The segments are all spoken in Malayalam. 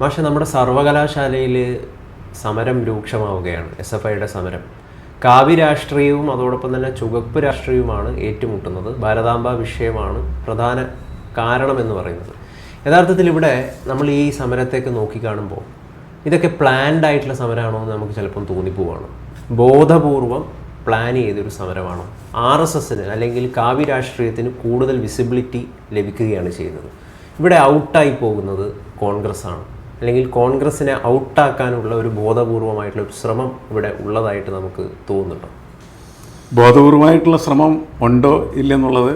പക്ഷെ നമ്മുടെ സർവകലാശാലയിൽ സമരം രൂക്ഷമാവുകയാണ് എസ് എഫ് ഐയുടെ സമരം. കാവ്യ രാഷ്ട്രീയവും അതോടൊപ്പം തന്നെ ചുവപ്പ് രാഷ്ട്രീയവുമാണ് ഏറ്റുമുട്ടുന്നത്. ഭാരതാംബ വിഷയമാണ് പ്രധാന കാരണമെന്ന് പറയുന്നത്. യഥാർത്ഥത്തിൽ ഇവിടെ നമ്മൾ ഈ സമരത്തേക്ക് നോക്കിക്കാണുമ്പോൾ ഇതൊക്കെ പ്ലാൻഡ് ആയിട്ടുള്ള സമരമാണോ എന്ന് നമുക്ക് ചിലപ്പം തോന്നിപ്പോവാണ്. ബോധപൂർവം പ്ലാൻ ചെയ്തൊരു സമരമാണോ? ആർ എസ് എസിന് അല്ലെങ്കിൽ കാവ്യ രാഷ്ട്രീയത്തിന് കൂടുതൽ വിസിബിലിറ്റി ലഭിക്കുകയാണ് ചെയ്യുന്നത്. ഇവിടെ ഔട്ടായി പോകുന്നത് കോൺഗ്രസ് ആണ് അല്ലെങ്കിൽ കോൺഗ്രസിനെ ഔട്ടാക്കാനുള്ള ഒരു ബോധപൂർവമായിട്ടുള്ള ഒരു ശ്രമം ഇവിടെ ഉള്ളതായിട്ട് നമുക്ക് തോന്നുന്നുണ്ടോ. ബോധപൂർവമായിട്ടുള്ള ശ്രമം ഉണ്ടോ ഇല്ലെന്നുള്ളത്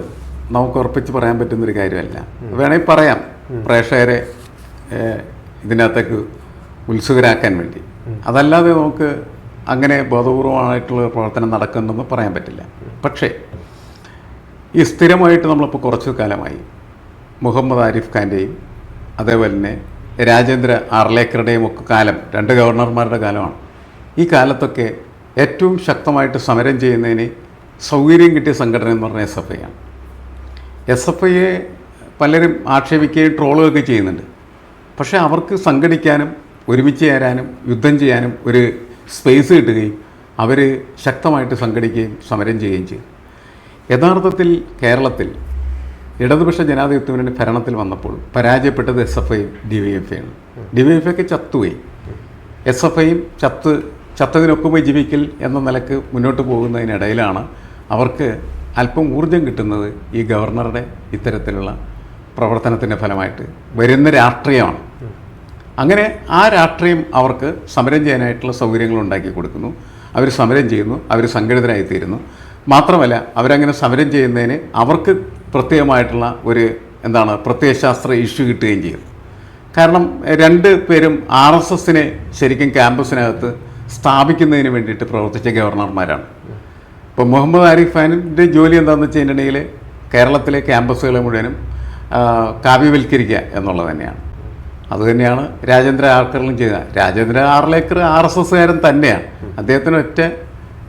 നമുക്ക് ഉറപ്പിച്ച് പറയാൻ പറ്റുന്നൊരു കാര്യമല്ല. വേണമെങ്കിൽ പറയാം. പ്രേക്ഷകരെ ഇതിനകത്തേക്ക് ഉത്സുകരാക്കാൻ വേണ്ടി. അതല്ലാതെ നമുക്ക് അങ്ങനെ ബോധപൂർവമായിട്ടുള്ള പ്രവർത്തനം നടക്കുന്നുണ്ടെന്ന് പറയാൻ പറ്റില്ല. പക്ഷേ ഈ സ്ഥിരമായിട്ട് നമ്മളിപ്പോൾ കുറച്ചു കാലമായി മുഹമ്മദ് ആരിഫ് ഖാന്റെയും അതേപോലെ തന്നെ രാജേന്ദ്ര ആർലേക്കറുടെയും ഒക്കെ കാലം രണ്ട് ഗവർണർമാരുടെ കാലമാണ്. ഈ കാലത്തൊക്കെ ഏറ്റവും ശക്തമായിട്ട് സമരം ചെയ്യുന്നതിന് സൗകര്യം കിട്ടിയ സംഘടന എന്ന് പറഞ്ഞാൽ എസ് എഫ് ഐ ആണ്. എസ് എഫ് ഐയെ പലരും ആക്ഷേപിക്കുകയും ട്രോളുകയൊക്കെ ചെയ്യുന്നുണ്ട്. പക്ഷേ അവർക്ക് സംഘടിക്കാനും ഒരുമിച്ച് ചേരാനും യുദ്ധം ചെയ്യാനും ഒരു സ്പേസ് കിട്ടുകയും അവർ ശക്തമായിട്ട് സംഘടിക്കുകയും സമരം ചെയ്യുകയും ചെയ്യും യഥാർത്ഥത്തിൽ കേരളത്തിൽ ഇടതുപക്ഷ ജനാധിപത്യ ഭരണത്തിൽ വന്നപ്പോൾ പരാജയപ്പെട്ടത് എസ് എഫ് ഐയും ഡി വൈ എഫ് ഐയാണ് ഡി വൈ എഫ് ഐക്ക് ചത്തുപോയി. എസ് എഫ് ഐയും ചത്ത് ചത്തതിനൊക്കെ ജീവിക്കൽ എന്ന നിലയ്ക്ക് മുന്നോട്ട് പോകുന്നതിനിടയിലാണ് അവർക്ക് അല്പം ഊർജം കിട്ടുന്നത് ഈ ഗവർണറുടെ ഇത്തരത്തിലുള്ള പ്രവർത്തനത്തിന്റെ ഫലമായിട്ട്. വരുന്ന രാഷ്ട്രീയമാണ്. അങ്ങനെ ആ രാഷ്ട്രീയം അവർക്ക് സമരം ചെയ്യാനായിട്ടുള്ള സൗകര്യങ്ങൾ ഉണ്ടാക്കി കൊടുക്കുന്നു. അവർ സമരം ചെയ്യുന്നു. അവർ സംഘടിതരായി തീരുന്നു മാത്രമല്ല അവരങ്ങനെ സമരം ചെയ്യുന്നതിന് അവർക്ക് പ്രത്യേകമായിട്ടുള്ള ഒരു എന്താണ് പ്രത്യയശാസ്ത്ര ഇഷ്യൂ കിട്ടുകയും ചെയ്തു. കാരണം രണ്ട് പേരും ആർ എസ് എസിനെ ശരിക്കും ക്യാമ്പസിനകത്ത് സ്ഥാപിക്കുന്നതിന് വേണ്ടിയിട്ട് പ്രവർത്തിച്ച ഗവർണർമാരാണ്. ഇപ്പോൾ മുഹമ്മദ് ആരിഫ് ഖാനിന്റെ ജോലി എന്താണെന്ന് വെച്ച് കഴിഞ്ഞിട്ടുണ്ടെങ്കിൽ കേരളത്തിലെ ക്യാമ്പസുകളെ മുഴുവനും കാവ്യവൽക്കരിക്കുക എന്നുള്ളത് തന്നെയാണ്. അതുതന്നെയാണ് രാജേന്ദ്ര ആർക്കറിലും ചെയ്ത. രാജേന്ദ്ര ആർലേക്കർ ആർ എസ് എസ്സുകാരൻ തന്നെയാണ്. അദ്ദേഹത്തിന് ഒറ്റ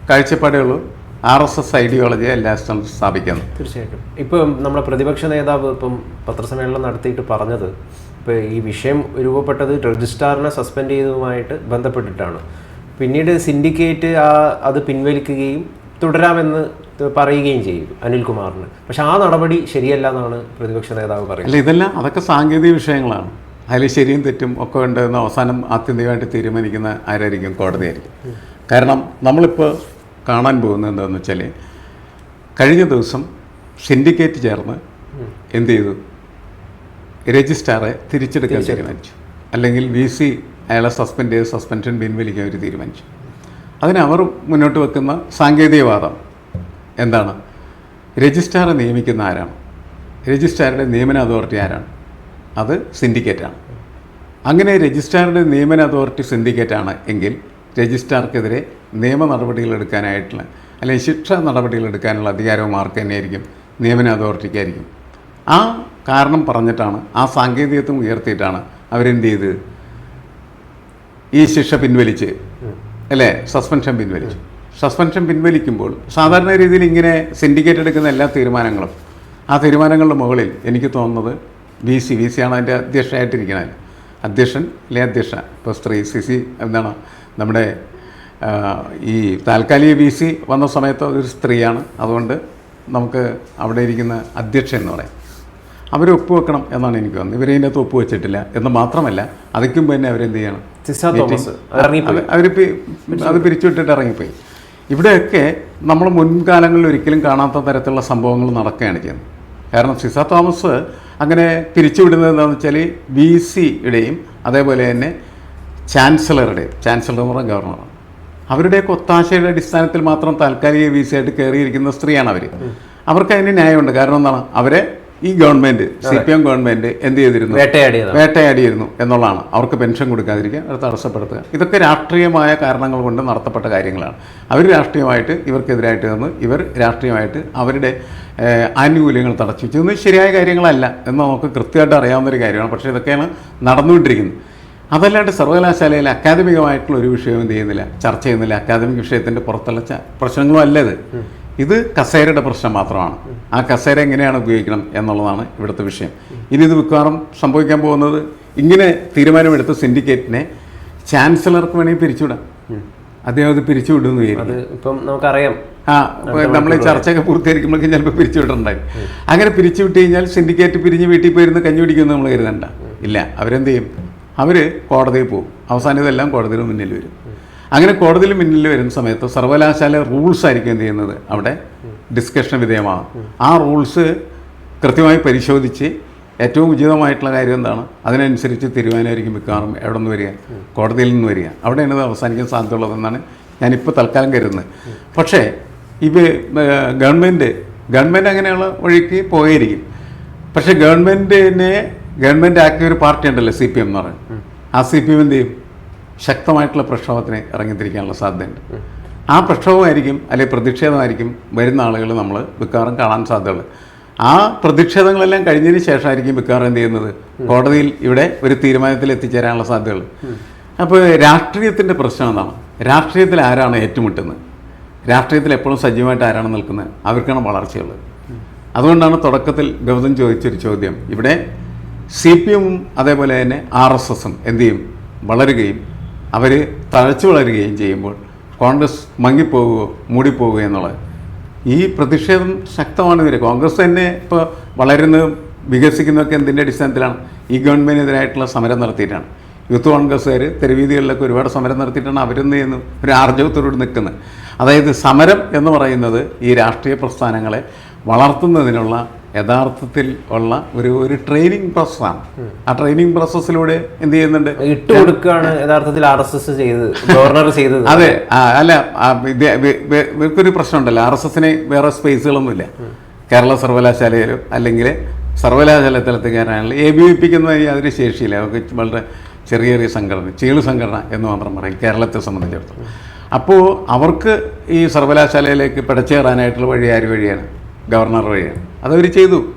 കാഴ്ചപ്പാടേ ഉള്ളൂ. ആർ എസ് എസ് ഐഡിയോളജി എല്ലാ സ്ഥാപിക്കുന്നു. സ്ഥാപിക്കുന്നത് തീർച്ചയായിട്ടും. ഇപ്പം നമ്മുടെ പ്രതിപക്ഷ നേതാവ് ഇപ്പം പത്രസമ്മേളനം നടത്തിയിട്ട് പറഞ്ഞത് ഇപ്പോൾ ഈ വിഷയം രൂപപ്പെട്ടത് രജിസ്ട്രാറിനെ സസ്പെൻഡ് ചെയ്തതുമായിട്ട് ബന്ധപ്പെട്ടിട്ടാണ്. പിന്നീട് സിൻഡിക്കേറ്റ് ആ അത് പിൻവലിക്കുകയും തുടരാമെന്ന് പറയുകയും ചെയ്യും അനിൽകുമാറിന്. പക്ഷെ ആ നടപടി ശരിയല്ല എന്നാണ് പ്രതിപക്ഷ നേതാവ് പറയുന്നത്. അല്ല ഇതെല്ലാം അതൊക്കെ സാങ്കേതിക വിഷയങ്ങളാണ്. അതിൽ ശരിയും തെറ്റും ഒക്കെ ഉണ്ടെന്ന് അവസാനം ആത്യന്തികമായിട്ട് തീരുമാനിക്കുന്ന ആരായിരിക്കും കോടതിയായിരിക്കും. കാരണം നമ്മളിപ്പോൾ കാണാൻ പോകുന്നത് എന്താണെന്ന് വെച്ചാൽ കഴിഞ്ഞ ദിവസം സിൻഡിക്കേറ്റ് ചേർന്ന് എന്ത് ചെയ്തു? രജിസ്ട്രാറെ തിരിച്ചെടുക്കാൻ തീരുമാനിച്ചു. അല്ലെങ്കിൽ വി സി അയാളെ സസ്പെൻഡ് ചെയ്ത് സസ്പെൻഷൻ പിൻവലിക്കാൻ അവർ തീരുമാനിച്ചു. അതിന് അവർ മുന്നോട്ട് വെക്കുന്ന സാങ്കേതികവാദം എന്താണ്? രജിസ്ട്രാറെ നിയമിക്കുന്ന ആരാണ്? രജിസ്ട്രാറുടെ നിയമന അതോറിറ്റി ആരാണ്? അത് സിൻഡിക്കേറ്റാണ്. അങ്ങനെ രജിസ്ട്രാറുടെ നിയമന അതോറിറ്റി സിൻഡിക്കേറ്റാണ് എങ്കിൽ രജിസ്ട്രാർക്കെതിരെ നിയമ നടപടികളെടുക്കാനായിട്ടുള്ള അല്ലെങ്കിൽ ശിക്ഷ നടപടികളെടുക്കാനുള്ള അധികാരവും ആർക്ക് തന്നെയായിരിക്കും? നിയമന അതോറിറ്റിക്കായിരിക്കും. ആ കാരണം പറഞ്ഞിട്ടാണ് ആ സാങ്കേതികത്വം ഉയർത്തിയിട്ടാണ് അവരെന്ത് ചെയ്ത്? ഈ ശിക്ഷ പിൻവലിച്ച് അല്ലേ? സസ്പെൻഷൻ പിൻവലിച്ചു. സസ്പെൻഷൻ പിൻവലിക്കുമ്പോൾ സാധാരണ രീതിയിൽ ഇങ്ങനെ സിൻഡിക്കേറ്റ് എടുക്കുന്ന എല്ലാ തീരുമാനങ്ങളും ആ തീരുമാനങ്ങളുടെ മുകളിൽ എനിക്ക് തോന്നുന്നത് വി സി വി സി ആണ് അതിന്റെ അധ്യക്ഷയായിട്ടിരിക്കുന്നത്. അധ്യക്ഷൻ അല്ലെ അധ്യക്ഷ? ഇപ്പോൾ സ്ത്രീ സി സി എന്താണ്? നമ്മുടെ ഈ താൽക്കാലിക വി സി വന്ന സമയത്ത് ഒരു സ്ത്രീയാണ്. അതുകൊണ്ട് നമുക്ക് അവിടെ ഇരിക്കുന്ന അധ്യക്ഷ എന്ന് പറയാം. അവർ ഒപ്പുവെക്കണം എന്നാണ് എനിക്ക് തോന്നുന്നത്. ഇവരെ ഇതിനകത്ത് ഒപ്പുവെച്ചിട്ടില്ല എന്ന് മാത്രമല്ല അതിക്കും തന്നെ അവരെന്ത് ചെയ്യണം? അവർ അത് പിരിച്ചുവിട്ടിട്ട് ഇറങ്ങിപ്പോയി. ഇവിടെയൊക്കെ നമ്മൾ മുൻകാലങ്ങളിൽ ഒരിക്കലും കാണാത്ത തരത്തിലുള്ള സംഭവങ്ങൾ നടക്കുകയാണ് ചെയ്യുന്നത്. കാരണം സിസ തോമസ് അങ്ങനെ പിരിച്ചുവിടുന്നത് എന്താണെന്ന് വെച്ചാൽ വി സിയുടെയും അതേപോലെ തന്നെ ചാൻസലറുടെയും ചാൻസലർ എന്ന് പറഞ്ഞാൽ ഗവർണറാണ്. അവരുടെയൊക്കെ ഒത്താശയുടെ അടിസ്ഥാനത്തിൽ മാത്രം താൽക്കാലിക വി സി ആയിട്ട് കയറിയിരിക്കുന്ന സ്ത്രീയാണ് അവർ അവർക്ക് അതിന് ന്യായമുണ്ട്. കാരണം എന്താണ്? അവരെ ഈ government C P M government എന്ത് ചെയ്തിരുന്നു? വേട്ടയാടിയിരുന്നു എന്നുള്ളതാണ്. അവർക്ക് പെൻഷൻ കൊടുക്കാതിരിക്കുക അവർ തടസ്സപ്പെടുത്തുക. ഇതൊക്കെ രാഷ്ട്രീയമായ കാരണങ്ങൾ കൊണ്ട് നടത്തപ്പെട്ട കാര്യങ്ങളാണ്. അവർ രാഷ്ട്രീയമായിട്ട് ഇവർക്കെതിരായിട്ട് നിന്ന് ഇവർ രാഷ്ട്രീയമായിട്ട് അവരുടെ ആനുകൂല്യങ്ങൾ തടച്ചു. ഇതൊന്നും ശരിയായ കാര്യങ്ങളല്ല എന്ന് നമുക്ക് കൃത്യമായിട്ട് അറിയാവുന്ന ഒരു കാര്യമാണ്. പക്ഷേ ഇതൊക്കെയാണ് നടന്നുകൊണ്ടിരിക്കുന്നത്. അതല്ലാണ്ട് സർവകലാശാലയിൽ അക്കാദമികമായിട്ടുള്ള ഒരു വിഷയവും എന്ത് ചെയ്യുന്നില്ല ചർച്ച ചെയ്യുന്നില്ല. അക്കാദമിക് വിഷയത്തിന്റെ പുറത്തുള്ള പ്രശ്നങ്ങളും അല്ല ഇത്. ഇത് കസേരയുടെ പ്രശ്നം മാത്രമാണ്. ആ കസേര എങ്ങനെയാണ് ഉപയോഗിക്കണം എന്നുള്ളതാണ് ഇവിടുത്തെ വിഷയം. ഇനി ഇത് മിക്കവാറും സംഭവിക്കാൻ പോകുന്നത് ഇങ്ങനെ തീരുമാനമെടുത്ത സിൻഡിക്കേറ്റിനെ ചാൻസലർക്ക് വേണമെങ്കിൽ പിരിച്ചുവിടാം. അദ്ദേഹം അത് പിരിച്ചുവിടുന്നു ഇപ്പം നമുക്കറിയാം. ആ നമ്മൾ ഈ ചർച്ചയൊക്കെ പൂർത്തീകരിക്കുമ്പോഴേക്കും ചിലപ്പോൾ പിരിച്ചുവിട്ടുണ്ടായി അങ്ങനെ പിരിച്ചുവിട്ട് കഴിഞ്ഞാൽ സിൻഡിക്കേറ്റ് പിരിഞ്ഞ് വീട്ടിൽ പോയിരുന്ന് കഞ്ഞി പിടിക്കുമെന്ന് നമ്മൾ കരുതണ്ട. ഇല്ല അവരെന്ത് ചെയ്യും? അവർ കോടതിയിൽ പോകും. അവസാനം ഇതെല്ലാം കോടതിയിൽ മുന്നിൽ വരും. അങ്ങനെ കോടതിയിൽ മുന്നിൽ വരുന്ന സമയത്ത് സർവകലാശാല റൂൾസ് ആയിരിക്കും എന്ത് ചെയ്യുന്നത്? അവിടെ ഡിസ്കഷൻ വിധേയമാകും. ആ റൂൾസ് കൃത്യമായി പരിശോധിച്ച് ഏറ്റവും ഉചിതമായിട്ടുള്ള കാര്യം എന്താണ്? അതിനനുസരിച്ച് തീരുമാനമായിരിക്കും മിക്കവാറും എവിടെ നിന്ന് വരിക? കോടതിയിൽ നിന്ന് വരിക. അവിടെയാണ് ഇത് അവസാനിക്കാൻ സാധ്യതയുള്ളതെന്നാണ് ഞാനിപ്പോൾ തൽക്കാലം കരുതുന്നത്. പക്ഷേ ഇത് ഗവൺമെന്റ് ഗവൺമെന്റ് അങ്ങനെയുള്ള വഴിക്ക് പോയിരിക്കും. പക്ഷേ ഗവൺമെന്റിനെ ഗവൺമെന്റ് ആക്കിയ ഒരു പാർട്ടി ഉണ്ടല്ലോ സി പി എം എന്ന് പറയുന്നത്. ആ സി പി എം എന്ത് ചെയ്യും? ശക്തമായിട്ടുള്ള പ്രക്ഷോഭത്തിന് ഇറങ്ങിത്തിരിക്കാനുള്ള സാധ്യതയുണ്ട്. ആ പ്രക്ഷോഭമായിരിക്കും അല്ലെങ്കിൽ പ്രതിഷേധമായിരിക്കും വരുന്ന ആളുകൾ നമ്മൾ മിക്കവാറും കാണാൻ സാധ്യതയുള്ളത്. ആ പ്രതിഷേധങ്ങളെല്ലാം കഴിഞ്ഞതിന് ശേഷമായിരിക്കും മിക്കവാറും എന്ത് ചെയ്യുന്നത്? കോടതിയിൽ ഇവിടെ ഒരു തീരുമാനത്തിൽ എത്തിച്ചേരാനുള്ള സാധ്യതകൾ അപ്പോൾ രാഷ്ട്രീയത്തിന്റെ പ്രശ്നം എന്താണ് രാഷ്ട്രീയത്തിൽ ആരാണ് ഏറ്റുമുട്ടുന്നത്? രാഷ്ട്രീയത്തിൽ എപ്പോഴും സജീവമായിട്ട് ആരാണ് നിൽക്കുന്നത്? അവർക്കാണ് വളർച്ചയുള്ളത്. അതുകൊണ്ടാണ് തുടക്കത്തിൽ ഗൗതം ചോദിച്ചൊരു ചോദ്യം. ഇവിടെ സി പി എമ്മും അതേപോലെ തന്നെ ആർ എസ് എസും എന്ത് ചെയ്യും? വളരുകയും അവർ തഴച്ചു വളരുകയും ചെയ്യുമ്പോൾ കോൺഗ്രസ് മങ്ങിപ്പോവുകയോ മൂടിപ്പോവുകയോ എന്നുള്ളത്. ഈ പ്രതിഷേധം ശക്തമാണ് കോൺഗ്രസ് തന്നെ ഇപ്പോൾ വളരുന്നതും വികസിക്കുന്നതൊക്കെ എന്തിന്റെ അടിസ്ഥാനത്തിലാണ്? ഈ ഗവൺമെന്റിനെതിരായിട്ടുള്ള സമരം നടത്തിയിട്ടാണ്. യൂത്ത് കോൺഗ്രസ്സുകാർ തെരുവീതികളിലൊക്കെ ഒരുപാട് സമരം നടത്തിയിട്ടാണ് അവരെന്ത് ചെയ്യുന്നു ഒരു ആർജവത്തോട് നിൽക്കുന്നത്. അതായത് സമരം എന്ന് പറയുന്നത് ഈ രാഷ്ട്രീയ പ്രസ്ഥാനങ്ങളെ വളർത്തുന്നതിനുള്ള യഥാർത്ഥത്തിൽ ഉള്ള ഒരു ഒരു ട്രെയിനിങ് പ്രോസസ്സാണ് ആ ട്രെയിനിങ് പ്രോസസ്സിലൂടെ എന്ത് ചെയ്യുന്നുണ്ട്? ഇട്ട് കൊടുക്കുകയാണ് യഥാർത്ഥത്തിൽ ആർ എസ് എസ് ചെയ്തത് ഗവർണർ ചെയ്തത്. അതെ. അല്ല ഇവർക്കൊരു പ്രശ്നമുണ്ടല്ലോ. ആർ എസ് എസിന് വേറെ സ്പേസുകളൊന്നുമില്ല കേരള സർവകലാശാലയിലും അല്ലെങ്കിൽ സർവകലാശാല കയറാനുള്ള എ ബി വി പിക്കുന്ന യാതൊരു ശേഷിയില്ല. അവർക്ക് വളരെ ചെറിയ ചെറിയ സംഘടന ചീൾ സംഘടന എന്ന് മാത്രം പറയും കേരളത്തെ സംബന്ധിച്ചിടത്തോളം. അപ്പോൾ അവർക്ക് ഈ സർവകലാശാലയിലേക്ക് പിടച്ചേറാനായിട്ടുള്ള വഴി ആര് വഴിയാണ്? ഗവർണർ വഴിയാണ് അതവർ ചെയ്തു.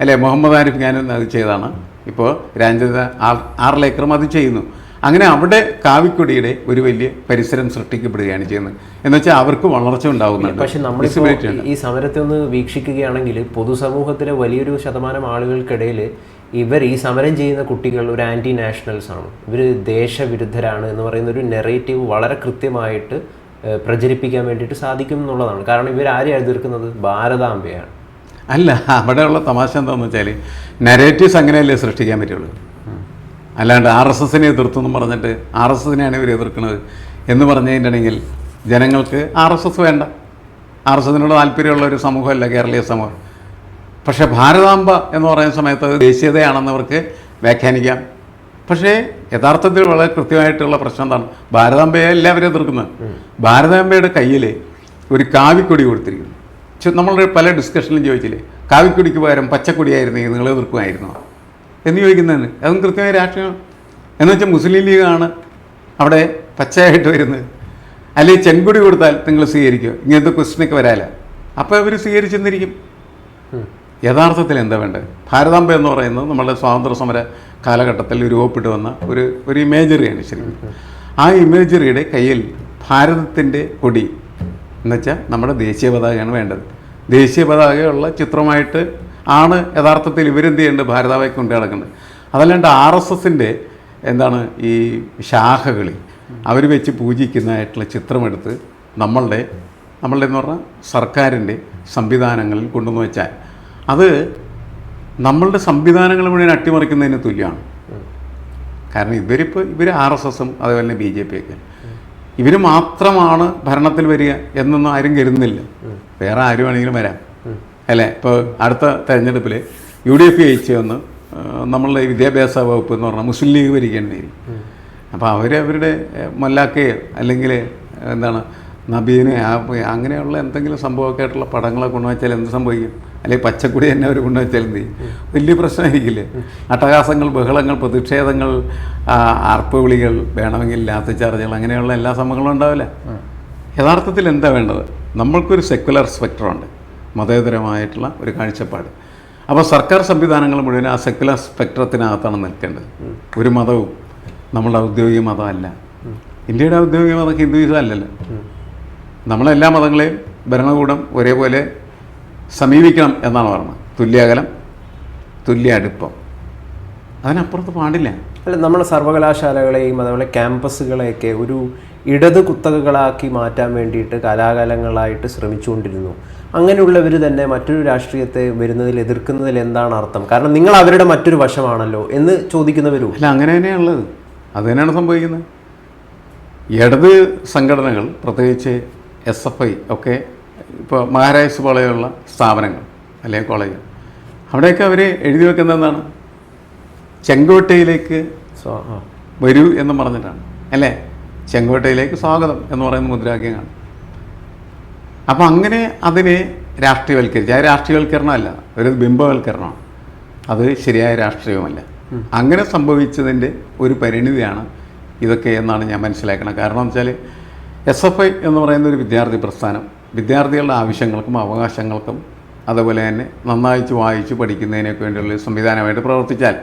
അല്ലേ? മുഹമ്മദ് ആരിഫ് ഖാനും അത് ചെയ്താണ്. ഇപ്പോൾ രാജ്യത്തെ ആർ ആർ ലേക്കറും അത് ചെയ്യുന്നു. അങ്ങനെ അവിടെ കാവിക്കൊടിയുടെ ഒരു വലിയ പരിസരം സൃഷ്ടിക്കപ്പെടുകയാണ് ചെയ്യുന്നത്. എന്ന് വെച്ചാൽ അവർക്ക് വളർച്ച ഉണ്ടാകുന്നുണ്ട് പക്ഷേ നമ്മൾ ഈ സമരത്തെ ഒന്ന് വീക്ഷിക്കുകയാണെങ്കിൽ പൊതുസമൂഹത്തിലെ വലിയൊരു ശതമാനം ആളുകൾക്കിടയിൽ ഇവർ ഈ സമരം ചെയ്യുന്ന കുട്ടികൾ ഒരു ആന്റി നാഷണൽസ് ആണ്. ഇവർ ദേശവിരുദ്ധരാണ് എന്ന് പറയുന്ന ഒരു നെറേറ്റീവ് വളരെ കൃത്യമായിട്ട് പ്രചരിപ്പിക്കാൻ വേണ്ടിയിട്ട് സാധിക്കും എന്നുള്ളതാണ്. കാരണം ഇവർ ആരെയാണ് എതിർക്കുന്നത് ഭാരതാംബയാണ്. അല്ല അവിടെയുള്ള തമാശ എന്താണെന്ന് വെച്ചാൽ നരേറ്റീവ്സ് അങ്ങനെയല്ലേ സൃഷ്ടിക്കാൻ പറ്റുള്ളൂ. അല്ലാണ്ട് ആർ എസ് എസിനെ എതിർത്തു എന്ന് പറഞ്ഞിട്ട് ആർ എസ് എസിനെയാണ് ഇവർ എതിർക്കുന്നത് എന്ന് പറഞ്ഞു കഴിഞ്ഞിട്ടുണ്ടെങ്കിൽ ജനങ്ങൾക്ക് ആർ എസ് എസ് വേണ്ട. ആർ എസ് എസിനോട് താല്പര്യമുള്ള ഒരു സമൂഹമല്ല കേരളീയ സമൂഹം. പക്ഷേ ഭാരതാംബ എന്ന് പറയുന്ന സമയത്ത് ദേശീയതയാണെന്നവർക്ക് ദേശീയതയാണെന്ന് വ്യാഖ്യാനിക്കാം. പക്ഷേ യഥാർത്ഥത്തിൽ വളരെ കൃത്യമായിട്ടുള്ള പ്രശ്നം എന്താണ്? ഭാരതാംബയെ എല്ലാവരും എതിർക്കുന്നത്. ഭാരതാംബയുടെ കയ്യിൽ ഒരു കാവിക്കൊടി കൊടുത്തിരിക്കുന്നു. നമ്മളുടെ പല ഡിസ്കഷനിലും ചോദിച്ചില്ലേ? കാവിക്കൊടിക്ക് പകരം പച്ചക്കൊടിയായിരുന്നെങ്കിൽ നിങ്ങൾ എതിർക്കുമായിരുന്നോ എന്ന് ചോദിക്കുന്നതിന് അതും കൃത്യമായ രാഷ്ട്രീയം എന്ന് വെച്ചാൽ മുസ്ലിം ലീഗാണ് അവിടെ പച്ചയായിട്ട് വരുന്നത്. അല്ലെങ്കിൽ ചെങ്കൊടി കൊടുത്താൽ നിങ്ങൾ സ്വീകരിക്കുക ഇങ്ങനത്തെ ക്വസ്റ്റ്യനൊക്കെ വരാല. അപ്പോൾ അവർ സ്വീകരിച്ചെന്നിരിക്കും. യഥാർത്ഥത്തിൽ എന്താ വേണ്ടത്? ഭാരതാംബ എന്ന് പറയുന്നത് നമ്മുടെ സ്വാതന്ത്ര്യ സമര കാലഘട്ടത്തിൽ രൂപപ്പെട്ടു വന്ന ഒരു ഒരു ഇമേജറിയാണ് ശരിക്കും. ആ ഇമേജറിയുടെ കയ്യിൽ ഭാരതത്തിന്റെ കൊടി എന്നുവെച്ചാൽ നമ്മുടെ ദേശീയ പതാകയാണ് വേണ്ടത്. ദേശീയ പതാകയുള്ള ചിത്രമായിട്ട് ആണ് യഥാർത്ഥത്തിൽ ഇവരെന്ത് ചെയ്യേണ്ടത്? ഭാരതാബയെ കൊണ്ട് നടക്കുന്നത്. അതല്ലാണ്ട് ആർ എസ് എസിന്റെ എന്താണ് ഈ ശാഖകളിൽ അവർ വെച്ച് പൂജിക്കുന്നതായിട്ടുള്ള ചിത്രമെടുത്ത് നമ്മളുടെ നമ്മളുടെ എന്ന് പറഞ്ഞാൽ സർക്കാരിന്റെ സംവിധാനങ്ങളിൽ കൊണ്ടുവന്ന് വെച്ചാൽ അത് നമ്മളുടെ സംവിധാനങ്ങൾ മുഴുവൻ അട്ടിമറിക്കുന്നതിന് തുല്യമാണ്. കാരണം ഇവരിപ്പോൾ ഇവർ ആർ എസ് എസും അതുപോലെ തന്നെ ബി ജെ പി ഒക്കെ ഇവർ മാത്രമാണ് ഭരണത്തിൽ വരിക എന്നൊന്നും ആരും കരുതുന്നില്ല. വേറെ ആര് വേണമെങ്കിലും വരാം അല്ലേ? ഇപ്പോൾ അടുത്ത തെരഞ്ഞെടുപ്പിൽ യു ഡി എഫ് ജയിച്ചു വന്ന് നമ്മളുടെ വിദ്യാഭ്യാസ വകുപ്പ് എന്ന് പറഞ്ഞാൽ മുസ്ലിം ലീഗ് ഭരിക്കേണ്ടി അപ്പോൾ അവർ അവരുടെ മൊല്ലാക്കയെ അല്ലെങ്കിൽ എന്താണ് നബീനെ അങ്ങനെയുള്ള എന്തെങ്കിലും സംഭവമൊക്കെ ആയിട്ടുള്ള പടങ്ങളെ കൊണ്ടുവച്ചാൽ എന്ത് സംഭവിക്കും? അല്ലെങ്കിൽ പച്ചക്കുടി തന്നെ അവർ കൊണ്ടുവച്ചാൽ ചെയ്യും? വലിയ പ്രശ്നമായിരിക്കില്ലേ? അട്ടഹാസങ്ങൾ ബഹളങ്ങൾ പ്രതിഷേധങ്ങൾ ആർപ്പ് വിളികൾ വേണമെങ്കിൽ ലാത്തി ചാർജുകൾ അങ്ങനെയുള്ള എല്ലാ സംഭവങ്ങളും ഉണ്ടാവില്ല. യഥാർത്ഥത്തിൽ എന്താ വേണ്ടത്? നമ്മൾക്കൊരു സെക്കുലർ സ്പെക്ട്രമുണ്ട് മതേതരമായിട്ടുള്ള ഒരു കാഴ്ചപ്പാട്. അപ്പോൾ സർക്കാർ സംവിധാനങ്ങൾ മുഴുവൻ ആ സെക്യുലർ സ്പെക്ട്രത്തിനകത്താണ് നിൽക്കേണ്ടത്. ഒരു മതവും നമ്മളുടെ ഔദ്യോഗിക മതമല്ല. ഇന്ത്യയുടെ ഔദ്യോഗിക മതം ഹിന്ദുയിസം അല്ലല്ലോ. നമ്മളെല്ലാ മതങ്ങളെയും ഭരണകൂടം ഒരേപോലെ സമീപിക്കണം എന്നാണ് ഓർമ്മ. തുല്യ അകലം തുല്യ അടുപ്പം അതിനപ്പുറത്ത് പാടില്ല. അല്ല നമ്മുടെ സർവകലാശാലകളെയും അതുപോലെ ക്യാമ്പസുകളെയൊക്കെ ഒരു ഇടത് കുത്തകകളാക്കി മാറ്റാൻ വേണ്ടിയിട്ട് കാലാകാലങ്ങളായിട്ട് ശ്രമിച്ചുകൊണ്ടിരുന്നു. അങ്ങനെയുള്ളവർ തന്നെ മറ്റൊരു രാഷ്ട്രീയത്തെ വരുന്നതിൽ എതിർക്കുന്നതിൽ എന്താണ് അർത്ഥം? കാരണം നിങ്ങൾ അവരുടെ മറ്റൊരു വശമാണല്ലോ എന്ന് ചോദിക്കുന്നവരും അല്ല അങ്ങനെ തന്നെയാണുള്ളത് അത് തന്നെയാണ് സംഭവിക്കുന്നത്. ഇടത് സംഘടനകൾ പ്രത്യേകിച്ച് എസ് എഫ് ഐ ഒക്കെ ഇപ്പോൾ മഹാരാജ് പോലെയുള്ള സ്ഥാപനങ്ങൾ അല്ലെങ്കിൽ കോളേജ്. അവിടെയൊക്കെ അവർ എഴുതി വെക്കുന്നത് എന്താണ് ചെങ്കോട്ടയിലേക്ക് വരൂ എന്ന് പറഞ്ഞിട്ടാണ്. അല്ലേ? ചെങ്കോട്ടയിലേക്ക് സ്വാഗതം എന്ന് പറയുന്ന മുദ്രാവാക്യമാണ് അപ്പം അങ്ങനെ അതിനെ രാഷ്ട്രീയവൽക്കരിച്ച് അത് രാഷ്ട്രീയവൽക്കരണമല്ല ഒരു ബിംബവൽക്കരണമാണ്. അത് ശരിയായ രാഷ്ട്രീയവുമല്ല അങ്ങനെ സംഭവിച്ചതിന്റെ ഒരു പരിണിതിയാണ് ഇതൊക്കെ എന്നാണ് ഞാൻ മനസ്സിലാക്കുന്നത്. കാരണം എന്ന് വെച്ചാൽ എസ് എഫ് ഐ എന്ന് പറയുന്ന ഒരു വിദ്യാർത്ഥി പ്രസ്ഥാനം വിദ്യാർത്ഥികളുടെ ആവശ്യങ്ങൾക്കും അവകാശങ്ങൾക്കും അതുപോലെ തന്നെ നന്നായിച്ച് വായിച്ച് പഠിക്കുന്നതിനൊക്കെ വേണ്ടിയുള്ള സംവിധാനമായിട്ട് പ്രവർത്തിച്ചാൽ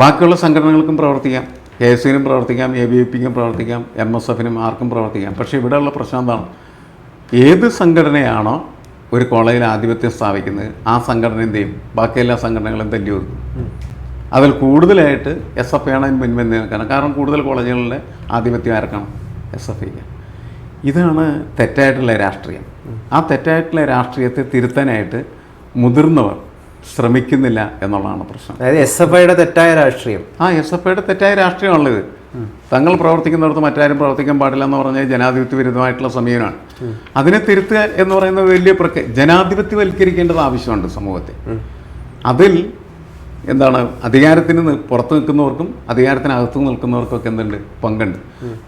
ബാക്കിയുള്ള സംഘടനകൾക്കും പ്രവർത്തിക്കാം. കെ എസ് സിനും പ്രവർത്തിക്കാം എ ബി പിക്കും പ്രവർത്തിക്കാം എം എസ് എഫിനും ആർക്കും പ്രവർത്തിക്കാം. പക്ഷേ ഇവിടെയുള്ള പ്രശ്നം എന്താണ്? ഏത് സംഘടനയാണോ ഒരു കോളേജിൽ ആധിപത്യം സ്ഥാപിക്കുന്നത് ആ സംഘടന എന്ത് ചെയ്യും? ബാക്കി എല്ലാ സംഘടനകളും തല്ലി ഒതുക്കും അതിൽ കൂടുതലായിട്ട് എസ് എഫ് ആണ് മുൻപിൽ നിൽക്കണം കാരണം കൂടുതൽ കോളേജുകളിലെ ആധിപത്യം ആർക്കണം? എസ് എഫ് ഐക്ക് ഇതാണ് തെറ്റായിട്ടുള്ള രാഷ്ട്രീയം. ആ തെറ്റായിട്ടുള്ള രാഷ്ട്രീയത്തെ തിരുത്താനായിട്ട് മുതിർന്നവർ ശ്രമിക്കുന്നില്ല എന്നുള്ളതാണ് പ്രശ്നം. അതായത് എസ് എഫ് ഐയുടെ തെറ്റായ രാഷ്ട്രീയം. ആ എസ് എഫ് ഐയുടെ തെറ്റായ രാഷ്ട്രീയമാണുള്ളത്. തങ്ങൾ പ്രവർത്തിക്കുന്നിടത്ത് മറ്റാരും പ്രവർത്തിക്കാൻ പാടില്ല എന്ന് പറഞ്ഞാൽ ജനാധിപത്യ വിരുദ്ധമായിട്ടുള്ള സമീപനമാണ്. അതിനെ തിരുത്തുക എന്ന് പറയുന്നത് വലിയ പ്രക്രിയ ജനാധിപത്യവൽക്കരിക്കേണ്ടത് ആവശ്യമുണ്ട് സമൂഹത്തെ. അതിൽ എന്താണ് അധികാരത്തിന് പുറത്ത് നിൽക്കുന്നവർക്കും അധികാരത്തിനകത്ത് നിൽക്കുന്നവർക്കും ഒക്കെ എന്തുണ്ട്? പങ്കുണ്ട്.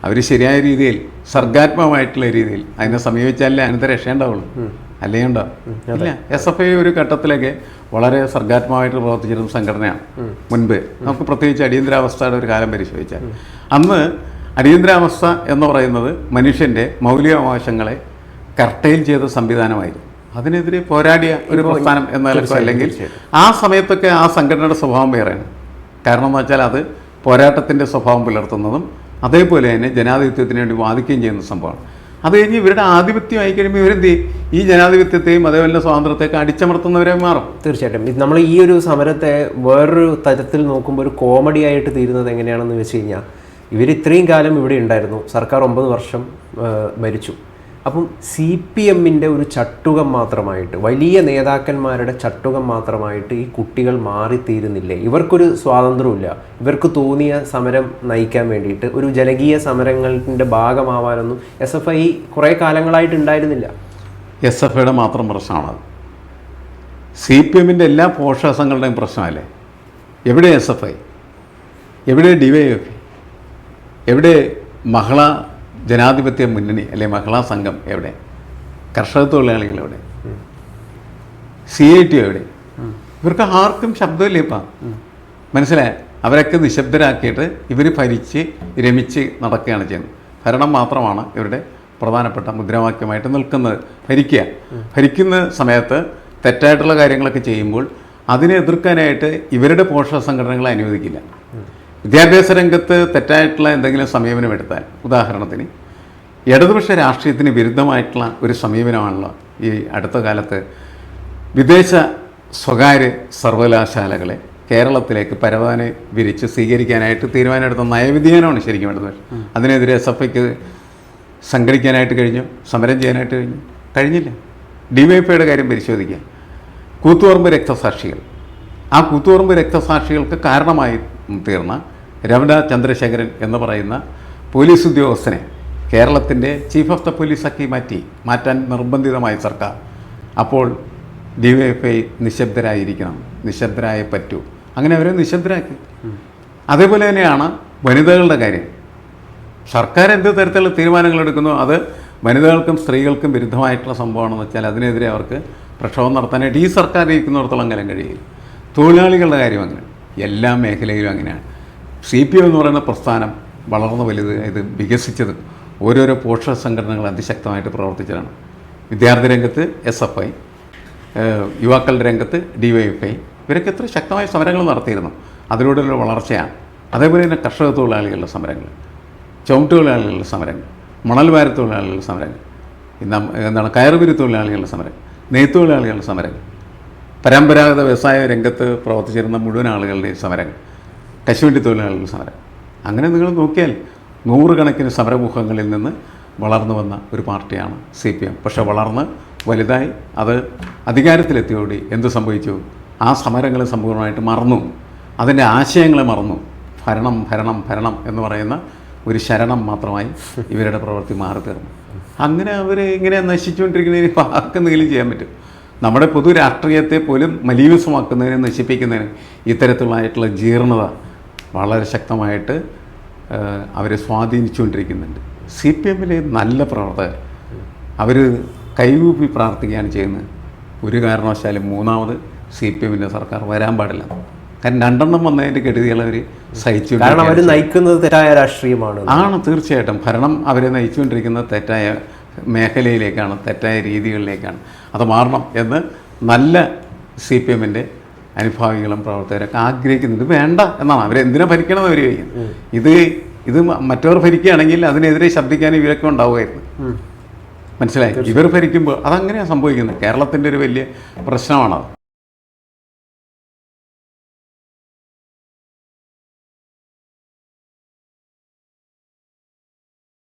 അവർ ശരിയായ രീതിയിൽ സർഗാത്മകമായിട്ടുള്ള രീതിയിൽ അതിനെ സമീപിച്ചാലേ അതിനകത്ത് രക്ഷയുണ്ടാവുള്ളൂ അല്ലേ ഉണ്ടാവും ഇല്ല. എസ് എഫ് ഐ ഒരു ഘട്ടത്തിലൊക്കെ വളരെ സർഗാത്മകമായിട്ട് പ്രവർത്തിച്ചിരുന്ന സംഘടനയാണ്. മുൻപ് നമുക്ക് പ്രത്യേകിച്ച് അടിയന്തരാവസ്ഥയുടെ ഒരു കാലം പരിശോധിച്ചാൽ. അന്ന് അടിയന്തരാവസ്ഥ എന്ന് പറയുന്നത് മനുഷ്യന്റെ മൗലികാവകാശങ്ങളെ കർട്ടയിൽ ചെയ്ത സംവിധാനമായിരുന്നു. അതിനെതിരെ പോരാടിയ ഒരു പ്രസ്ഥാനം എന്ന നിലക്കോ അല്ലെങ്കിൽ ആ സമയത്തൊക്കെ ആ സംഘടനയുടെ സ്വഭാവം വേറെയാണ്. കാരണം എന്ന് വെച്ചാൽ അത് പോരാട്ടത്തിന്റെ സ്വഭാവം പുലർത്തുന്നതും അതേപോലെ തന്നെ ജനാധിപത്യത്തിന് വേണ്ടി വാദിക്കുകയും ചെയ്യുന്ന സംഭവമാണ്. അത് കഴിഞ്ഞ് ഇവരുടെ ആധിപത്യം ആയി കഴിയുമ്പോൾ ഇവരെന്ത് ചെയ്യും? ഈ ജനാധിപത്യത്തെയും അതേപോലെ സ്വാതന്ത്ര്യത്തെയൊക്കെ അടിച്ചമർത്തുന്നവരെ മാറും. തീർച്ചയായിട്ടും. നമ്മൾ ഈ ഒരു സമരത്തെ വേറൊരു തരത്തിൽ നോക്കുമ്പോൾ ഒരു കോമഡി ആയിട്ട് തീരുന്നത് എങ്ങനെയാണെന്ന് വെച്ച് കഴിഞ്ഞാൽ ഇവർ ഇത്രയും കാലം ഇവിടെ ഉണ്ടായിരുന്നു. സർക്കാർ ഒമ്പത് വർഷം ഭരിച്ചു. അപ്പം സി പി എമ്മിന്റെ ഒരു ചട്ടുകം മാത്രമായിട്ട് വലിയ നേതാക്കന്മാരുടെ ചട്ടുകം മാത്രമായിട്ട് ഈ കുട്ടികൾ മാറിത്തീരുന്നില്ലേ? ഇവർക്കൊരു സ്വാതന്ത്ര്യമില്ല ഇവർക്ക് തോന്നിയ സമരം നയിക്കാൻ വേണ്ടിയിട്ട് ഒരു ജനകീയ സമരങ്ങളുടെ ഭാഗമാവാനൊന്നും എസ് എഫ് ഐ കുറേ കാലങ്ങളായിട്ട് ഉണ്ടായിരുന്നില്ല. എസ് എഫ് ഐയുടെ മാത്രം പ്രശ്നമാണത് സി പി എമ്മിന്റെ എല്ലാ പോഷകങ്ങളുടെയും പ്രശ്നമല്ലേ? എവിടെ എസ് എഫ് ഐ? എവിടെ ഡി വൈ എഫ് എവിടെ മഹിളാ ജനാധിപത്യ മുന്നണി അല്ലെങ്കിൽ മഹിളാ സംഘം എവിടെ? കർഷക തൊഴിലാളികൾ എവിടെ? സി ഐ ടി എവിടെ? ഇവർക്ക് ആർക്കും ശബ്ദമില്ല ഇപ്പം മനസ്സിലായ? അവരൊക്കെ നിശബ്ദരാക്കിയിട്ട് ഇവർ ഭരിച്ച് രമിച്ച് നടക്കുകയാണ് ചെയ്യുന്നത്. ഭരണം മാത്രമാണ് ഇവരുടെ പ്രധാനപ്പെട്ട മുദ്രാവാക്യമായിട്ട് നിൽക്കുന്നത്. ഭരിക്കുക. ഭരിക്കുന്ന സമയത്ത് തെറ്റായിട്ടുള്ള കാര്യങ്ങളൊക്കെ ചെയ്യുമ്പോൾ അതിനെ എതിർക്കാനായിട്ട് ഇവരുടെ പോഷക സംഘടനകളെ അനുവദിക്കില്ല. വിദ്യാഭ്യാസ രംഗത്ത് തെറ്റായിട്ടുള്ള എന്തെങ്കിലും സമീപനം എടുത്താൽ ഉദാഹരണത്തിന് ഇടതുപക്ഷ രാഷ്ട്രീയത്തിന് വിരുദ്ധമായിട്ടുള്ള ഒരു സമീപനമാണല്ലോ ഈ അടുത്ത കാലത്ത് വിദേശ സ്വകാര്യ സർവകലാശാലകളെ കേരളത്തിലേക്ക് പരവാനെ വിരിച്ച് സ്വീകരിക്കാനായിട്ട് തീരുമാനമെടുത്ത നയവിധ്യാനമാണ് ശരിക്കും ഇടതുപക്ഷം അതിനെതിരെ എസ് എഫ് ഐക്ക് സംഘടിക്കാനായിട്ട് കഴിഞ്ഞു സമരം ചെയ്യാനായിട്ട് കഴിഞ്ഞു. കഴിഞ്ഞില്ല. ഡി വൈ എഫ് ഐയുടെ കാര്യം പരിശോധിക്കുക കൂത്തുപറമ്പ് രക്തസാക്ഷികൾ. ആ കൂത്തുപറമ്പ് രക്തസാക്ഷികൾക്ക് കാരണമായി തീർന്ന രമണ ചന്ദ്രശേഖരൻ എന്ന് പറയുന്ന പോലീസ് ഉദ്യോഗസ്ഥനെ കേരളത്തിന്റെ ചീഫ് ഓഫ് ദ പോലീസാക്കി മാറ്റി മാറ്റാൻ നിർബന്ധിതമായ സർക്കാർ. അപ്പോൾ ഡി വൈ ഐ നിശബ്ദരായിരിക്കണം. നിശബ്ദരായേ പറ്റൂ. അങ്ങനെ അവരെ നിശബ്ദരാക്കി. അതേപോലെ തന്നെയാണ് വനിതകളുടെ കാര്യം. സർക്കാർ എന്ത് തരത്തിലുള്ള തീരുമാനങ്ങൾ എടുക്കുന്നു? അത് വനിതകൾക്കും സ്ത്രീകൾക്കും വിരുദ്ധമായിട്ടുള്ള സംഭവമാണെന്ന് വെച്ചാൽ അതിനെതിരെ അവർക്ക് പ്രക്ഷോഭം നടത്താനായിട്ട് ഈ സർക്കാർ ഇരിക്കുന്നിടത്തോളം കാലം കഴിയില്ല. തൊഴിലാളികളുടെ കാര്യം അങ്ങനെ. എല്ലാ മേഖലയിലും അങ്ങനെയാണ്. സി പി എം എന്ന് പറയുന്ന പ്രസ്ഥാനം വളർന്നു വലുത് ഇത് വികസിച്ചത് ഓരോരോ പോഷക സംഘടനകൾ അതിശക്തമായിട്ട് പ്രവർത്തിച്ചതാണ്. വിദ്യാർത്ഥി രംഗത്ത് എസ് എഫ് ഐ യുവാക്കളുടെ രംഗത്ത് ഡി വൈ എഫ് ഐ ഇവരൊക്കെ എത്ര ശക്തമായ സമരങ്ങൾ നടത്തിയിരുന്നു. അതിലൂടെയുള്ള വളർച്ചയാണ്. അതേപോലെ തന്നെ കർഷക തൊഴിലാളികളുടെ സമരങ്ങൾ ചുമട്ട് തൊഴിലാളികളുടെ സമരങ്ങൾ മണൽ വാര തൊഴിലാളികളുടെ സമരങ്ങൾ എന്താണ് കയറുപിരി തൊഴിലാളികളുടെ സമരം നെയ്ത്തൊഴിലാളികളുടെ സമരം പരമ്പരാഗത വ്യവസായ രംഗത്ത് പ്രവർത്തിച്ചിരുന്ന മുഴുവൻ ആളുകളുടെയും സമരങ്ങൾ കശുവണ്ടി തൊഴിലാളികളുടെ സമരം. അങ്ങനെ നിങ്ങൾ നോക്കിയാൽ നൂറുകണക്കിന് സമരമുഖങ്ങളിൽ നിന്ന് വളർന്നു വന്ന ഒരു പാർട്ടിയാണ് സി പി എം. പക്ഷേ വളർന്ന് വലുതായി അത് അധികാരത്തിലെത്തിയോടി എന്ത് സംഭവിച്ചു? ആ സമരങ്ങളെ സമ്പൂർണമായിട്ട് മറന്നു. അതിന്റെ ആശയങ്ങളെ മറന്നു. ഭരണം ഭരണം ഭരണം എന്ന് പറയുന്ന ഒരു ശരണം മാത്രമായി ഇവരുടെ പ്രവൃത്തി മാറി തീർന്നു അങ്ങനെ അവർ ഇങ്ങനെ നശിച്ചുകൊണ്ടിരിക്കുന്നതിന് ഇപ്പോൾ ആർക്കെന്തെങ്കിലും ചെയ്യാൻ പറ്റും. നമ്മുടെ പൊതു രാഷ്ട്രീയത്തെ പോലും മലീവസമാക്കുന്നതിനും നശിപ്പിക്കുന്നതിന് ഇത്തരത്തിലുള്ളതായിട്ടുള്ള ജീർണത വളരെ ശക്തമായിട്ട് അവരെ സ്വാധീനിച്ചുകൊണ്ടിരിക്കുന്നുണ്ട്. സി പി എമ്മിലെ നല്ല പ്രവർത്തകർ. അവർ കൈകൂപ്പി പ്രാർത്ഥിക്കുകയാണ് ചെയ്യുന്നത്. ഒരു കാരണവശാലും മൂന്നാമത് സി പി എമ്മിന്റെ സർക്കാർ വരാൻ പാടില്ല. കാരണം രണ്ടെണ്ണം വന്നതിന്റെ കെടുതികൾ അവർ സഹിച്ചു കാരണം അവർ നയിക്കുന്നത് തെറ്റായ രാഷ്ട്രീയമാണ്. ആണ് തീർച്ചയായിട്ടും. ഭരണം അവരെ നയിച്ചുകൊണ്ടിരിക്കുന്നത് തെറ്റായ മേഖലയിലേക്കാണ് തെറ്റായ രീതികളിലേക്കാണ്. അത് മാറണം എന്ന് നല്ല സി പി എമ്മിന്റെ അനുഭാവികളും പ്രവർത്തകരൊക്കെ ആഗ്രഹിക്കുന്നുണ്ട്. വേണ്ട എന്നാണ്. അവരെന്തിനാ ഭരിക്കണം അവർ ചോദിക്കുന്നത് ഇത് ഇത് മറ്റവർ ഭരിക്കുകയാണെങ്കിൽ അതിനെതിരെ ശബ്ദിക്കാൻ ഇവരൊക്കെ ഉണ്ടാവുമായിരുന്നു. മനസ്സിലായി? ഇവർ ഭരിക്കുമ്പോൾ അതങ്ങനെയാണ് സംഭവിക്കുന്നത്. കേരളത്തിന്റെ ഒരു വലിയ പ്രശ്നമാണത്.